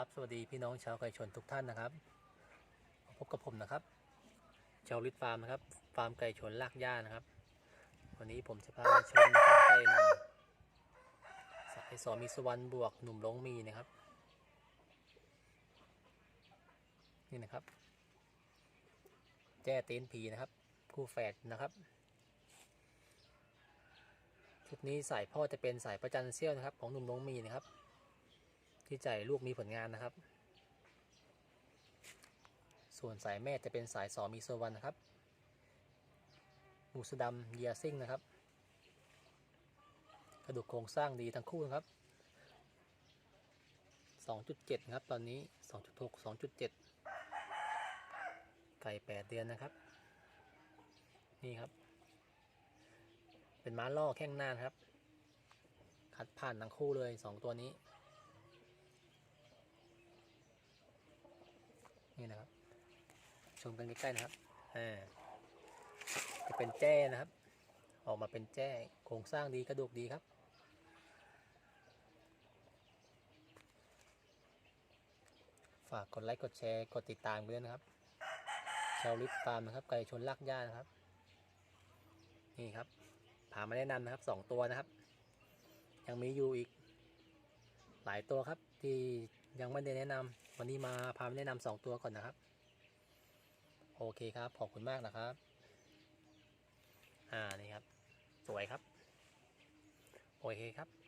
ครับ สวัสดีพี่น้องชาวไก่ชนทุกท่านนะครับ พบกับผมนะครับชาวลิตฟาร์มนะครับ ฟาร์มไก่ชนลากย่านะครับ วันนี้ผมจะพามาชมนะครับไก่หนุ่มสายสอมีสวรรค์บวกหนุ่มลงมีนะครับ นี่นะครับ แจ้เต้นผีนะครับ คู่แฝดนะครับชุดนี้สายพ่อจะเป็นสายประจันเซี่ยวนะครับ ของหนุ่มลงมีนะครับ ที่ใจลูกมีผลงานนะครับ ส่วนสายแม่จะเป็นสายสอมีโซวันนะครับมูสดำเยียซิ่งนะครับ กระดูกโครงสร้างดีทั้งคู่นะครับ 2.7 ครับตอนนี้ 2.6 2.7 ไก่ 8 เดือนนะครับ นี่ครับ เป็นม้าล่อแข้งหน้านครับ คัดผ่านทั้งคู่เลย 2 ตัวนี้นะครับ ชมกันใกล้ๆนะครับอ่าจะเป็นแจ้นะครับ ออกมาเป็นแจ้โครงสร้างดีกระดูกดีครับ ฝากกดไลค์กดแชร์กดติดตามด้วยนะครับ ชาวลิฟฟาร์มนะครับไก่ชนลากย่านะครับ นี่ครับพามาแนะนำนะครับสองตัวนะครับ ยังมีอยู่อีกหลายตัวครับที่ยังไม่ได้แนะนำวันนี้มาพามาแนะนำสองตัวก่อนนะครับ โอเคครับ ขอบคุณมากนะครับ อ่า นี่ครับ สวยครับ โอเคครับ